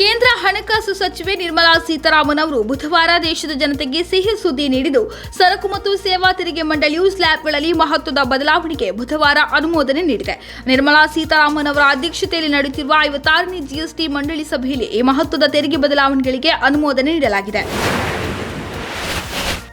ಕೇಂದ್ರ ಹಣಕಾಸು ಸಚಿವೆ ನಿರ್ಮಲಾ ಸೀತಾರಾಮನ್ ಅವರು ಬುಧವಾರ ದೇಶದ ಜನತೆಗೆ ಸಿಹಿ ಸುದ್ದಿ ನೀಡಿದ್ದು, ಸರಕು ಮತ್ತು ಸೇವಾ ತೆರಿಗೆ ಮಂಡಳಿಯು ಸ್ಲ್ಯಾಬ್ಗಳಲ್ಲಿ ಮಹತ್ವದ ಬದಲಾವಣೆಗೆ ಬುಧವಾರ ಅನುಮೋದನೆ ನೀಡಿದೆ. ನಿರ್ಮಲಾ ಸೀತಾರಾಮನ್ ಅವರ ಅಧ್ಯಕ್ಷತೆಯಲ್ಲಿ ನಡೆಯುತ್ತಿರುವ ಐವತ್ತಾರನೇ ಜಿಎಸ್ಟಿ ಮಂಡಳಿ ಸಭೆಯಲ್ಲಿ ಈ ಮಹತ್ವದ ತೆರಿಗೆ ಬದಲಾವಣೆಗಳಿಗೆ ಅನುಮೋದನೆ ನೀಡಲಾಗಿದೆ.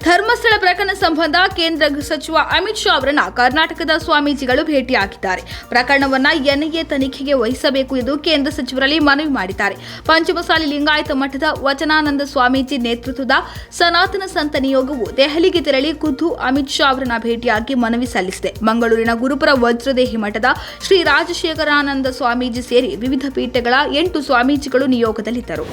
ಧರ್ಮಸ್ಥಳ ಪ್ರಕರಣ ಸಂಬಂಧ ಕೇಂದ್ರ ಸಚಿವ ಅಮಿತ್ ಶಾ ಅವರನ್ನು ಕರ್ನಾಟಕದ ಸ್ವಾಮೀಜಿಗಳು ಭೇಟಿಯಾಗಿದ್ದಾರೆ. ಪ್ರಕರಣವನ್ನ ಎನ್ಐಎ ತನಿಖೆಗೆ ವಹಿಸಬೇಕು ಎಂದು ಕೇಂದ್ರ ಸಚಿವರಲ್ಲಿ ಮನವಿ ಮಾಡಿದ್ದಾರೆ. ಪಂಚಮಸಾಲಿ ಲಿಂಗಾಯತ ಮಠದ ವಚನಾನಂದ ಸ್ವಾಮೀಜಿ ನೇತೃತ್ವದ ಸನಾತನ ಸಂತ ನಿಯೋಗವು ದೆಹಲಿಗೆ ತೆರಳಿ ಖುದ್ದು ಅಮಿತ್ ಶಾ ಅವರನ್ನ ಭೇಟಿಯಾಗಿ ಮನವಿ ಸಲ್ಲಿಸಿದೆ. ಮಂಗಳೂರಿನ ಗುರುಪುರ ವಜ್ರದೇಹಿ ಮಠದ ಶ್ರೀ ರಾಜಶೇಖರಾನಂದ ಸ್ವಾಮೀಜಿ ಸೇರಿ ವಿವಿಧ ಪೀಠಗಳ ಎಂಟು ಸ್ವಾಮೀಜಿಗಳು ನಿಯೋಗದಲ್ಲಿದ್ದರು.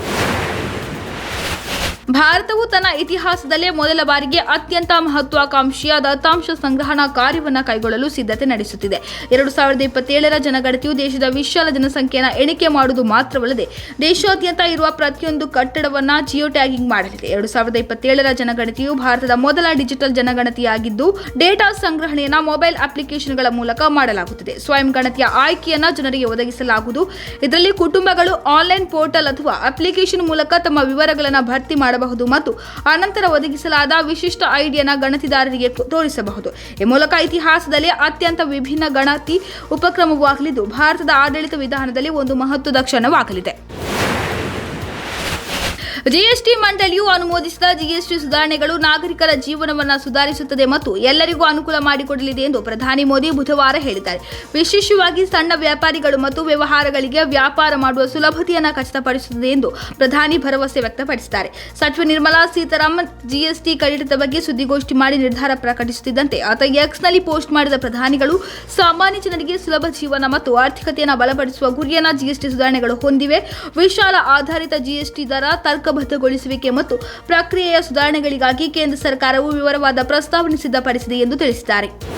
ಭಾರತವು ತನ್ನ ಇತಿಹಾಸದಲ್ಲೇ ಮೊದಲ ಬಾರಿಗೆ ಅತ್ಯಂತ ಮಹತ್ವಾಕಾಂಕ್ಷಿಯ ದತ್ತಾಂಶ ಸಂಗ್ರಹಣಾ ಕಾರ್ಯವನ್ನು ಕೈಗೊಳ್ಳಲು ಸಿದ್ಧತೆ ನಡೆಸುತ್ತಿದೆ. ಎರಡು ಸಾವಿರದ ಇಪ್ಪತ್ತೇಳರ ಜನಗಣತಿಯು ದೇಶದ ವಿಶಾಲ ಜನಸಂಖ್ಯೆಯನ್ನು ಎಣಿಕೆ ಮಾಡುವುದು ಮಾತ್ರವಲ್ಲದೆ, ದೇಶಾದ್ಯಂತ ಇರುವ ಪ್ರತಿಯೊಂದು ಕಟ್ಟಡವನ್ನು ಜಿಯೋ ಟ್ಯಾಗಿಂಗ್ ಮಾಡಲಿದೆ. ಎರಡು ಸಾವಿರದ ಇಪ್ಪತ್ತೇಳರ ಜನಗಣತಿಯು ಭಾರತದ ಮೊದಲ ಡಿಜಿಟಲ್ ಜನಗಣತಿಯಾಗಿದ್ದು, ಡೇಟಾ ಸಂಗ್ರಹಣೆಯನ್ನ ಮೊಬೈಲ್ ಅಪ್ಲಿಕೇಶನ್ಗಳ ಮೂಲಕ ಮಾಡಲಾಗುತ್ತದೆ. ಸ್ವಯಂ ಗಣತಿಯ ಆಯ್ಕೆಯನ್ನು ಜನರಿಗೆ ಒದಗಿಸಲಾಗುವುದು. ಇದರಲ್ಲಿ ಕುಟುಂಬಗಳು ಆನ್ಲೈನ್ ಪೋರ್ಟಲ್ ಅಥವಾ ಅಪ್ಲಿಕೇಶನ್ ಮೂಲಕ ತಮ್ಮ ವಿವರಗಳನ್ನು ಭರ್ತಿ ಮಾಡಬಹುದು ಮತ್ತು ಅನಂತರ ಒದಗಿಸಲಾದ ವಿಶಿಷ್ಟ ಐಡಿಯನ್ನು ಗಣತಿದಾರರಿಗೆ ತೋರಿಸಬಹುದು. ಈ ಮೂಲಕ ಇತಿಹಾಸದಲ್ಲಿ ಅತ್ಯಂತ ವಿಭಿನ್ನ ಗಣತಿ ಉಪಕ್ರಮವಾಗಲಿದ್ದು, ಭಾರತದ ಆಡಳಿತ ವಿಧಾನದಲ್ಲಿ ಒಂದು ಮಹತ್ವದ ಕ್ಷಣವಾಗಲಿದೆ. ಜಿಎಸ್ಟಿ ಮಂಡಳಿಯು ಅನುಮೋದಿಸಿದ ಜಿಎಸ್ಟಿ ಸುಧಾರಣೆಗಳು ನಾಗರಿಕರ ಜೀವನವನ್ನು ಸುಧಾರಿಸುತ್ತದೆ ಮತ್ತು ಎಲ್ಲರಿಗೂ ಅನುಕೂಲ ಮಾಡಿಕೊಡಲಿದೆ ಎಂದು ಪ್ರಧಾನಿ ಮೋದಿ ಬುಧವಾರ ಹೇಳಿದ್ದಾರೆ. ವಿಶೇಷವಾಗಿ ಸಣ್ಣ ವ್ಯಾಪಾರಿಗಳು ಮತ್ತು ವ್ಯವಹಾರಗಳಿಗೆ ವ್ಯಾಪಾರ ಮಾಡುವ ಸುಲಭತೆಯನ್ನು ಖಚಿತಪಡಿಸುತ್ತದೆ ಎಂದು ಪ್ರಧಾನಿ ಭರವಸೆ ವ್ಯಕ್ತಪಡಿಸಿದ್ದಾರೆ. ಸಚಿವ ನಿರ್ಮಲಾ ಸೀತಾರಾಮನ್ ಜಿಎಸ್ಟಿ ಕಡಿತದ ಬಗ್ಗೆ ಸುದ್ದಿಗೋಷ್ಠಿ ಮಾಡಿ ನಿರ್ಧಾರ ಪ್ರಕಟಿಸುತ್ತಿದ್ದಂತೆ, ಆತ ಎಕ್ಸ್ನಲ್ಲಿ ಪೋಸ್ಟ್ ಮಾಡಿದ ಪ್ರಧಾನಿಗಳು ಸಾಮಾನ್ಯ ಜನರಿಗೆ ಸುಲಭ ಜೀವನ ಮತ್ತು ಆರ್ಥಿಕತೆಯನ್ನು ಬಲಪಡಿಸುವ ಗುರಿಯನ್ನ ಜಿಎಸ್ಟಿ ಸುಧಾರಣೆಗಳು ಹೊಂದಿವೆ. ವಿಶಾಲ ಆಧಾರಿತ ಜಿಎಸ್ಟಿ ದರ ತರ್ಕಬದ್ಧಗೊಳಿಸುವಿಕೆ ಮತ್ತು ಪ್ರಕ್ರಿಯೆಯ ಸುಧಾರಣೆಗಳಿಗಾಗಿ ಕೇಂದ್ರ ಸರ್ಕಾರವು ವಿವರವಾದ ಪ್ರಸ್ತಾವನೆ ಸಿದ್ಧಪಡಿಸಿದೆ ಎಂದು ತಿಳಿಸಿದ್ದಾರೆ.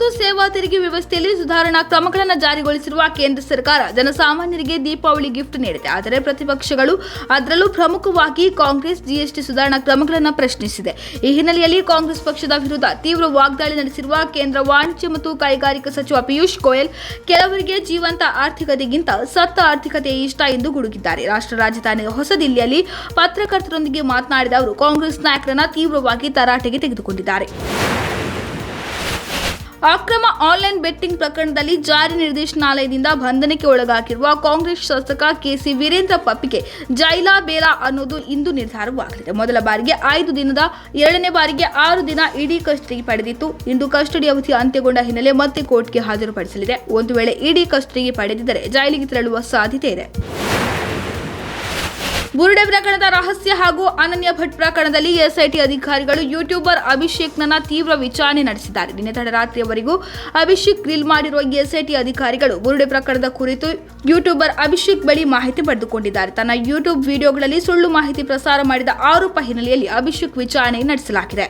ಮತ್ತು ಸೇವಾ ತೆರಿಗೆ ವ್ಯವಸ್ಥೆಯಲ್ಲಿ ಸುಧಾರಣಾ ಕ್ರಮಗಳನ್ನು ಜಾರಿಗೊಳಿಸಿರುವ ಕೇಂದ್ರ ಸರ್ಕಾರ ಜನಸಾಮಾನ್ಯರಿಗೆ ದೀಪಾವಳಿ ಗಿಫ್ಟ್ ನೀಡಿದೆ. ಆದರೆ ಪ್ರತಿಪಕ್ಷಗಳು ಅದರಲ್ಲೂ ಪ್ರಮುಖವಾಗಿ ಕಾಂಗ್ರೆಸ್ ಜಿಎಸ್ಟಿ ಸುಧಾರಣಾ ಕ್ರಮಗಳನ್ನು ಪ್ರಶ್ನಿಸಿದೆ. ಈ ಹಿನ್ನೆಲೆಯಲ್ಲಿ ಕಾಂಗ್ರೆಸ್ ಪಕ್ಷದ ವಿರುದ್ಧ ತೀವ್ರ ವಾಗ್ದಾಳಿ ನಡೆಸಿರುವ ಕೇಂದ್ರ ವಾಣಿಜ್ಯ ಮತ್ತು ಕೈಗಾರಿಕಾ ಸಚಿವ ಪಿಯೂಷ್ ಗೋಯಲ್ ಕೆಲವರಿಗೆ ಜೀವಂತ ಆರ್ಥಿಕತೆಗಿಂತ ಸತ್ತ ಆರ್ಥಿಕತೆ ಇಷ್ಟ ಎಂದು ಗುಡುಗಿದ್ದಾರೆ. ರಾಷ್ಟ್ರ ರಾಜಧಾನಿ ಹೊಸದಿಲ್ಲಿಯಲ್ಲಿ ಪತ್ರಕರ್ತರೊಂದಿಗೆ ಮಾತನಾಡಿದ ಅವರು, ಕಾಂಗ್ರೆಸ್ ನಾಯಕರನ್ನ ತೀವ್ರವಾಗಿ ತರಾಟೆಗೆ ತೆಗೆದುಕೊಂಡಿದ್ದಾರೆ. ಅಕ್ರಮ ಆನ್ಲೈನ್ ಬೆಟ್ಟಿಂಗ್ ಪ್ರಕರಣದಲ್ಲಿ ಜಾರಿ ನಿರ್ದೇಶನಾಲಯದಿಂದ ಬಂಧನಕ್ಕೆ ಒಳಗಾಗಿರುವ ಕಾಂಗ್ರೆಸ್ ಶಾಸಕ ಕೆಸಿ ವೀರೇಂದ್ರ ಪಪ್ಪಿಗೆ ಜೈಲಾ ಬೇಲಾ ಅನ್ನೋದು ಇಂದು ನಿರ್ಧಾರವಾಗಲಿದೆ. ಮೊದಲ ಬಾರಿಗೆ ಐದು ದಿನದ, ಎರಡನೇ ಬಾರಿಗೆ ಆರು ದಿನ ಇಡೀ ಕಸ್ಟಡಿಗೆ ಪಡೆದಿತ್ತು. ಇಂದು ಕಸ್ಟಡಿ ಅವಧಿ ಅಂತ್ಯಗೊಂಡ ಹಿನ್ನೆಲೆ ಮತ್ತೆ ಕೋರ್ಟ್ಗೆ ಹಾಜರುಪಡಿಸಲಿದೆ. ಒಂದು ವೇಳೆ ಇಡೀ ಕಸ್ಟಡಿಗೆ ಪಡೆದಿದ್ದರೆ ಜೈಲಿಗೆ ತೆರಳುವ ಸಾಧ್ಯತೆ ಇದೆ. ಬುರುಡೆ ಪ್ರಕರಣದ ರಹಸ್ಯ ಹಾಗೂ ಅನನ್ಯ ಭಟ್ ಪ್ರಕರಣದಲ್ಲಿ ಎಸ್ಐಟಿ ಅಧಿಕಾರಿಗಳು ಯೂಟ್ಯೂಬರ್ ಅಭಿಷೇಕ್ನ ತೀವ್ರ ವಿಚಾರಣೆ ನಡೆಸಿದ್ದಾರೆ. ನಿನ್ನೆ ತಡರಾತ್ರಿಯವರೆಗೂ ಅಭಿಷೇಕ್ ಗ್ರಿಲ್ ಮಾಡಿರುವ ಎಸ್ಐಟಿ ಅಧಿಕಾರಿಗಳು ಬುರುಡೆ ಪ್ರಕರಣದ ಕುರಿತು ಯೂಟ್ಯೂಬರ್ ಅಭಿಷೇಕ್ ಬಳಿ ಮಾಹಿತಿ ಪಡೆದುಕೊಂಡಿದ್ದಾರೆ. ತನ್ನ ಯೂಟ್ಯೂಬ್ ವಿಡಿಯೋಗಳಲ್ಲಿ ಸುಳ್ಳು ಮಾಹಿತಿ ಪ್ರಸಾರ ಮಾಡಿದ ಆರೋಪ ಹಿನ್ನೆಲೆಯಲ್ಲಿ ಅಭಿಷೇಕ್ ವಿಚಾರಣೆ ನಡೆಸಲಾಗಿದೆ.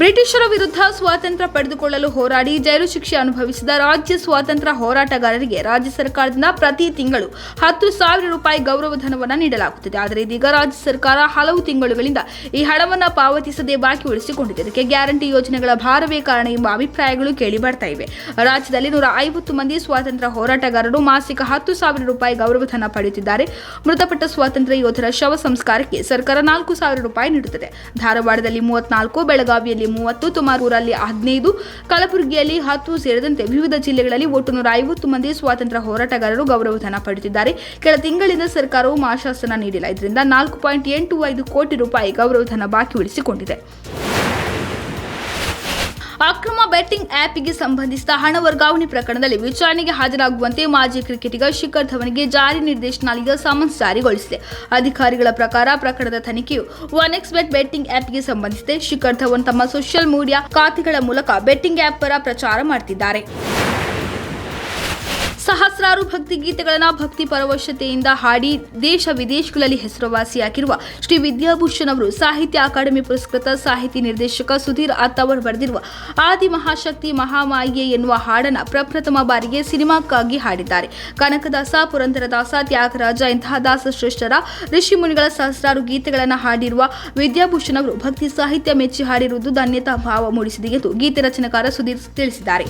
ಬ್ರಿಟಿಷರ ವಿರುದ್ಧ ಸ್ವಾತಂತ್ರ್ಯ ಪಡೆದುಕೊಳ್ಳಲು ಹೋರಾಡಿ ಜೈಲು ಶಿಕ್ಷೆ ಅನುಭವಿಸಿದ ರಾಜ್ಯ ಸ್ವಾತಂತ್ರ್ಯ ಹೋರಾಟಗಾರರಿಗೆ ರಾಜ್ಯ ಸರ್ಕಾರದಿಂದ ಪ್ರತಿ ತಿಂಗಳು ಹತ್ತು ಸಾವಿರ ರೂಪಾಯಿ ಗೌರವಧನವನ್ನು ನೀಡಲಾಗುತ್ತದೆ. ಆದರೆ ಇದೀಗ ರಾಜ್ಯ ಸರ್ಕಾರ ಹಲವು ತಿಂಗಳುಗಳಿಂದ ಈ ಹಣವನ್ನು ಪಾವತಿಸದೆ ಬಾಕಿ ಉಳಿಸಿಕೊಂಡಿದೆ. ಇದಕ್ಕೆ ಗ್ಯಾರಂಟಿ ಯೋಜನೆಗಳ ಭಾರವೇ ಕಾರಣ ಎಂಬ ಅಭಿಪ್ರಾಯಗಳು ಕೇಳಿ ಬರ್ತಾ ಇವೆ. ರಾಜ್ಯದಲ್ಲಿ ನೂರ ಐವತ್ತು ಮಂದಿ ಸ್ವಾತಂತ್ರ್ಯ ಹೋರಾಟಗಾರರು ಮಾಸಿಕ ಹತ್ತು ಸಾವಿರ ರೂಪಾಯಿ ಗೌರವಧನ ಪಡೆಯುತ್ತಿದ್ದಾರೆ. ಮೃತಪಟ್ಟ ಸ್ವಾತಂತ್ರ್ಯ ಯೋಧರ ಶವ ಸಂಸ್ಕಾರಕ್ಕೆ ಸರ್ಕಾರ ನಾಲ್ಕು ಸಾವಿರ ರೂಪಾಯಿ ನೀಡುತ್ತದೆ. ಧಾರವಾಡದಲ್ಲಿ ಮೂವತ್ನಾಲ್ಕು, ಬೆಳಗಾವಿಯಲ್ಲಿ ಮೂವತ್ತು, ತುಮಕೂರಲ್ಲಿ ಹದಿನೈದು, ಕಲಬುರಗಿಯಲ್ಲಿ ಹತ್ತು ಸೇರಿದಂತೆ ವಿವಿಧ ಜಿಲ್ಲೆಗಳಲ್ಲಿ ಒಟ್ಟು ನೂರ ಐವತ್ತು ಮಂದಿ ಸ್ವಾತಂತ್ರ್ಯ ಹೋರಾಟಗಾರರು ಗೌರವಧನ ಪಡೆದಿದ್ದಾರೆ. ಕೆಲ ತಿಂಗಳಿಂದ ಸರ್ಕಾರವು ಮಾಶಾಸನ ನೀಡಿಲ್ಲ. ಇದರಿಂದ ನಾಲ್ಕು ಪಾಯಿಂಟ್ ಎಂಟು ಐದು ಕೋಟಿ ರೂಪಾಯಿ ಗೌರವಧನ ಬಾಕಿ ಉಳಿಸಿಕೊಂಡಿದೆ. ಅಕ್ರಮ ಬೆಟ್ಟಿಂಗ್ ಆ್ಯಪ್ಗೆ ಸಂಬಂಧಿಸಿದ ಹಣ ವರ್ಗಾವಣೆ ಪ್ರಕರಣದಲ್ಲಿ ವಿಚಾರಣೆಗೆ ಹಾಜರಾಗುವಂತೆ ಮಾಜಿ ಕ್ರಿಕೆಟಿಗ ಶಿಖರ್ ಧವನ್ಗೆ ಜಾರಿ ನಿರ್ದೇಶನಾಲಯ ಸಮನ್ಸ್ ಜಾರಿಗೊಳಿಸಿದೆ. ಅಧಿಕಾರಿಗಳ ಪ್ರಕಾರ ಪ್ರಕರಣದ ತನಿಖೆಯು ಒನ್ ಎಕ್ಸ್ ಬೆಟ್ ಬೆಟ್ಟಿಂಗ್ ಆ್ಯಪ್ಗೆ ಸಂಬಂಧಿಸಿದೆ. ಶಿಖರ್ ಧವನ್ ತಮ್ಮ ಸೋಷಿಯಲ್ ಮೀಡಿಯಾ ಖಾತೆಗಳ ಮೂಲಕ ಬೆಟ್ಟಿಂಗ್ ಆ್ಯಪ್ ಪರ ಪ್ರಚಾರ ಮಾಡುತ್ತಿದ್ದಾರೆ ಸಹಸ್ರಾರು ಭಕ್ತಿ ಗೀತೆಗಳನ್ನು ಭಕ್ತಿ ಪರವಶತೆಯಿಂದ ಹಾಡಿ ದೇಶ ವಿದೇಶಗಳಲ್ಲಿ ಹೆಸರುವಾಸಿಯಾಗಿರುವ ಶ್ರೀ ವಿದ್ಯಾಭೂಷಣ್ ಅವರು ಸಾಹಿತ್ಯ ಅಕಾಡೆಮಿ ಪುರಸ್ಕೃತ ಸಾಹಿತಿ ನಿರ್ದೇಶಕ ಸುಧೀರ್ ಅತ್ ಅವರು ಬರೆದಿರುವ ಆದಿ ಮಹಾಶಕ್ತಿ ಮಹಾಮಾಯಿ ಎನ್ನುವ ಹಾಡನ್ನು ಪ್ರಪ್ರಥಮ ಬಾರಿಗೆ ಸಿನಿಮಾಕ್ಕಾಗಿ ಹಾಡಿದ್ದಾರೆ. ಕನಕದಾಸ, ಪುರಂದರದಾಸ, ತ್ಯಾಗರಾಜ ಇಂತಹ ದಾಸಶ್ರೇಷ್ಠರ ಋಷಿ ಮುನಿಗಳ ಸಹಸ್ರಾರು ಗೀತೆಗಳನ್ನು ಹಾಡಿರುವ ವಿದ್ಯಾಭೂಷಣ್ ಅವರು ಭಕ್ತಿ ಸಾಹಿತ್ಯ ಮೆಚ್ಚಿ ಹಾಡಿರುವುದು ಧನ್ಯತಾ ಭಾವ ಮೂಡಿಸಿದೆ ಎಂದು ಗೀತೆ ರಚನೆಕಾರ ಸುಧೀರ್ ತಿಳಿಸಿದ್ದಾರೆ.